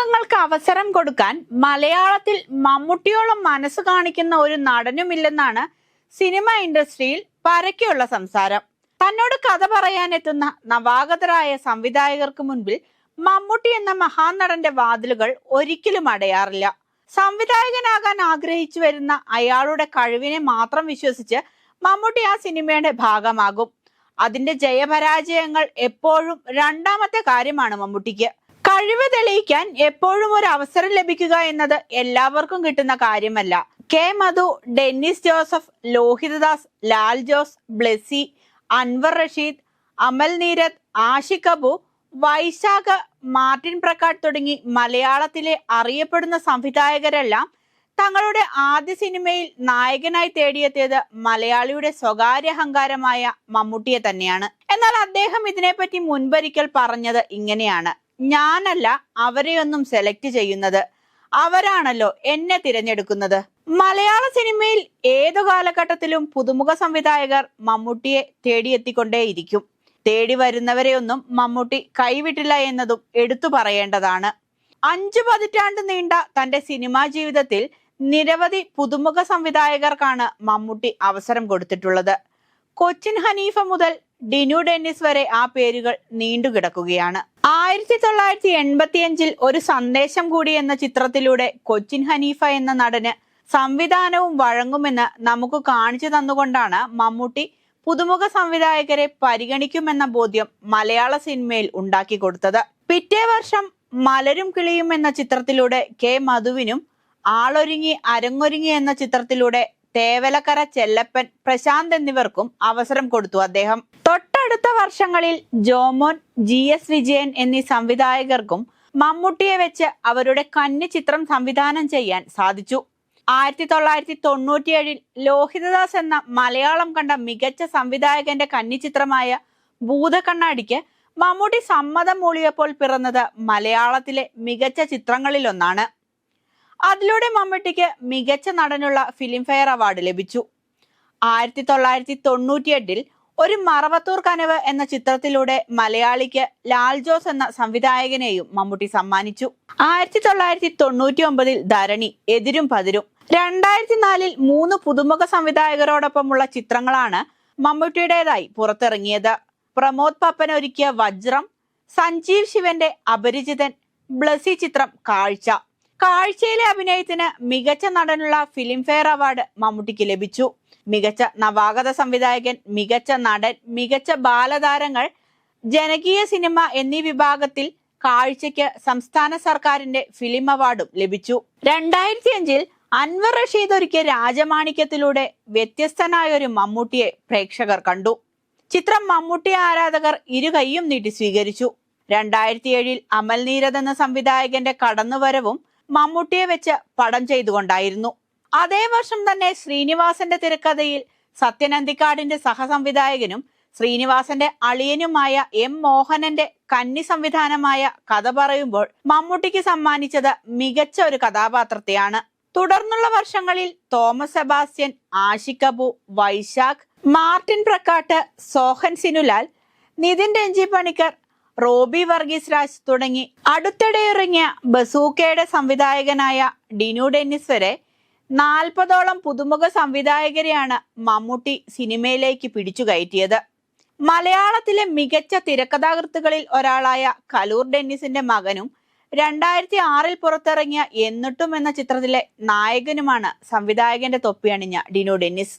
പുതുമുഖങ്ങൾക്ക് അവസരം കൊടുക്കാൻ മലയാളത്തിൽ മമ്മൂട്ടിയോളം മനസ്സ് കാണിക്കുന്ന ഒരു നടനുമില്ലെന്നാണ് സിനിമ ഇൻഡസ്ട്രിയിൽ പരക്കെയുള്ള സംസാരം. തന്നോട് കഥ പറയാനെത്തുന്ന നവാഗതരായ സംവിധായകർക്ക് മുൻപിൽ മമ്മൂട്ടി എന്ന മഹാനടന്റെ വാതിലുകൾ ഒരിക്കലും അടയാറില്ല. സംവിധായകനാകാൻ ആഗ്രഹിച്ചു വരുന്ന അയാളുടെ കഴിവിനെ മാത്രം വിശ്വസിച്ച് മമ്മൂട്ടി ആ സിനിമയുടെ ഭാഗമാകും. അതിന്റെ ജയപരാജയങ്ങൾ എപ്പോഴും രണ്ടാമത്തെ കാര്യമാണ് മമ്മൂട്ടിക്ക്. കഴിവ് തെളിയിക്കാൻ എപ്പോഴും ഒരു അവസരം ലഭിക്കുക എന്നത് എല്ലാവർക്കും കിട്ടുന്ന കാര്യമല്ല. കെ മധു ഡെന്നിസ് ജോസഫ് ലോഹിതദാസ് ലാൽ ജോസ് ബ്ലെസി അൻവർ റഷീദ് അമൽ നീരത് ആഷിഖ് അബു വൈശാഖ് മാർട്ടിൻ പ്രക്കാട് തുടങ്ങി മലയാളത്തിലെ അറിയപ്പെടുന്ന സംവിധായകരെല്ലാം തങ്ങളുടെ ആദ്യ സിനിമയിൽ നായകനായി തേടിയെത്തിയത് മലയാളിയുടെ സ്വകാര്യ അഹങ്കാരമായ മമ്മൂട്ടിയെ തന്നെയാണ്. എന്നാൽ അദ്ദേഹം ഇതിനെപ്പറ്റി മുൻപൊരിക്കൽ പറഞ്ഞത് ഇങ്ങനെയാണ്. ഞാനല്ല അവരെയൊന്നും സെലക്ട് ചെയ്യുന്നത്. അവരാണല്ലോ എന്നെ തിരഞ്ഞെടുക്കുന്നത്. മലയാള സിനിമയിൽ ഏതു കാലഘട്ടത്തിലും പുതുമുഖ സംവിധായകർ മമ്മൂട്ടിയെ തേടിയെത്തിക്കൊണ്ടേയിരിക്കും. തേടി വരുന്നവരെയൊന്നും മമ്മൂട്ടി കൈവിട്ടില്ല എന്നതും എടുത്തു പറയേണ്ടതാണ്. അഞ്ചു പതിറ്റാണ്ട് നീണ്ട തന്റെ സിനിമാ ജീവിതത്തിൽ നിരവധി പുതുമുഖ സംവിധായകർക്കാണ് മമ്മൂട്ടി അവസരം കൊടുത്തിട്ടുള്ളത്. കൊച്ചിൻ ഹനീഫ മുതൽ ഡിനു ഡെന്നിസ് വരെ ആ പേരുകൾ നീണ്ടുകിടക്കുകയാണ് ആയിരത്തി തൊള്ളായിരത്തി എൺപത്തിയഞ്ചിൽ ഒരു സന്ദേശം കൂടി എന്ന ചിത്രത്തിലൂടെ കൊച്ചിൻ ഹനീഫ എന്ന നടന് സംവിധാനവും വഴങ്ങുമെന്ന് നമുക്ക് കാണിച്ചു തന്നുകൊണ്ടാണ് മമ്മൂട്ടി പുതുമുഖ സംവിധായകരെ പരിഗണിക്കുമെന്ന ബോധ്യം മലയാള സിനിമയിൽ ഉണ്ടാക്കി കൊടുത്തത്. പിറ്റേ വർഷം മലരും കിളിയും എന്ന ചിത്രത്തിലൂടെ കെ മധുവിനും ആളൊരുങ്ങി അരങ്ങൊരുങ്ങി എന്ന ചിത്രത്തിലൂടെ തേവലക്കര ചെല്ലപ്പൻ പ്രശാന്ത് എന്നിവർക്കും അവസരം കൊടുത്തു അദ്ദേഹം. തൊട്ടടുത്ത വർഷങ്ങളിൽ ജോമോൻ ജി എസ് വിജയൻ എന്നീ സംവിധായകർക്കും മമ്മൂട്ടിയെ വെച്ച് അവരുടെ കന്നി ചിത്രം സംവിധാനം ചെയ്യാൻ സാധിച്ചു. ആയിരത്തി തൊള്ളായിരത്തി തൊണ്ണൂറ്റിയേഴിൽ ലോഹിതദാസ് എന്ന മലയാളം കണ്ട മികച്ച സംവിധായകന്റെ കന്നി ചിത്രമായ ഭൂതക്കണ്ണാടിക്ക് മമ്മൂട്ടി സമ്മതം മൂളിയപ്പോൾ പിറന്നത് മലയാളത്തിലെ മികച്ച ചിത്രങ്ങളിലൊന്നാണ്. അതിലൂടെ മമ്മൂട്ടിക്ക് മികച്ച നടനുള്ള ഫിലിംഫെയർ അവാർഡ് ലഭിച്ചു. ആയിരത്തി തൊള്ളായിരത്തി തൊണ്ണൂറ്റിയെട്ടിൽ ഒരു മറവത്തൂർ കനവ് എന്ന ചിത്രത്തിലൂടെ മലയാളിക്ക് ലാൽ ജോസ് എന്ന സംവിധായകനെയും മമ്മൂട്ടി സമ്മാനിച്ചു. ആയിരത്തി തൊള്ളായിരത്തി തൊണ്ണൂറ്റി ഒമ്പതിൽ ധരണി എതിരും പതിരും. രണ്ടായിരത്തി നാലിൽ മൂന്ന് പുതുമുഖ സംവിധായകരോടൊപ്പമുള്ള ചിത്രങ്ങളാണ് മമ്മൂട്ടിയുടേതായി പുറത്തിറങ്ങിയത്. പ്രമോദ് പപ്പൻ ഒരുക്കിയ വജ്രം സഞ്ജീവ് ശിവന്റെ അപരിചിതൻ ബ്ലസി ചിത്രം കാഴ്ച. കാഴ്ചയിലെ അഭിനയത്തിന് മികച്ച നടനുള്ള ഫിലിംഫെയർ അവാർഡ് മമ്മൂട്ടിക്ക് ലഭിച്ചു. മികച്ച നവാഗത സംവിധായകൻ മികച്ച നടൻ മികച്ച ബാലതാരങ്ങൾ ജനകീയ സിനിമ എന്നീ വിഭാഗത്തിൽ കാഴ്ചയ്ക്ക് സംസ്ഥാന സർക്കാരിന്റെ ഫിലിം അവാർഡും ലഭിച്ചു. രണ്ടായിരത്തി അഞ്ചിൽ അൻവർ റഷീദ് ഒരുക്കിയ രാജമാണിക്യത്തിലൂടെ വ്യത്യസ്തനായ ഒരു മമ്മൂട്ടിയെ പ്രേക്ഷകർ കണ്ടു. ചിത്രം മമ്മൂട്ടി ആരാധകർ ഇരുകൈയും നീട്ടി സ്വീകരിച്ചു. രണ്ടായിരത്തി ഏഴിൽ അമൽ നീരദ് എന്ന സംവിധായകന്റെ കടന്നുവരവും മമ്മൂട്ടിയെ വെച്ച് പടം ചെയ്തുകൊണ്ടായിരുന്നു. അതേ വർഷം തന്നെ ശ്രീനിവാസന്റെ തിരക്കഥയിൽ സത്യനന്ദിക്കാടിന്റെ സഹസംവിധായകനും ശ്രീനിവാസന്റെ അളിയനുമായ എം മോഹനന്റെ കന്നി സംവിധാനമായ കഥ പറയുമ്പോൾ മമ്മൂട്ടിക്ക് സമ്മാനിച്ചത് മികച്ച ഒരു കഥാപാത്രത്തെയാണ്. തുടർന്നുള്ള വർഷങ്ങളിൽ തോമസ് സെബാസ്റ്റ്യൻ അബു വൈശാഖ് മാർട്ടിൻ പ്രക്കാട്ട് സോഹൻ സിനുലാൽ നിതിൻ രഞ്ജി പണിക്കർ റോബി വർഗീസ് രാജ് തുടങ്ങി. അടുത്തിടെ ഇറങ്ങിയ ബസൂക്കയുടെ സംവിധായകനായ ഡിനു ഡെന്നിസ് വരെ നാൽപ്പതോളം പുതുമുഖ സംവിധായകരെയാണ് മമ്മൂട്ടി സിനിമയിലേക്ക് പിടിച്ചു കയറ്റിയത്. മലയാളത്തിലെ മികച്ച തിരക്കഥാകൃത്തുകളിൽ ഒരാളായ കലൂർ ഡെന്നിസിന്റെ മകനും രണ്ടായിരത്തി ആറിൽ പുറത്തിറങ്ങിയ എന്നിട്ടും എന്ന ചിത്രത്തിലെ നായകനുമാണ് സംവിധായകന്റെ തൊപ്പിയണിഞ്ഞ ഡിനു ഡെന്നിസ്.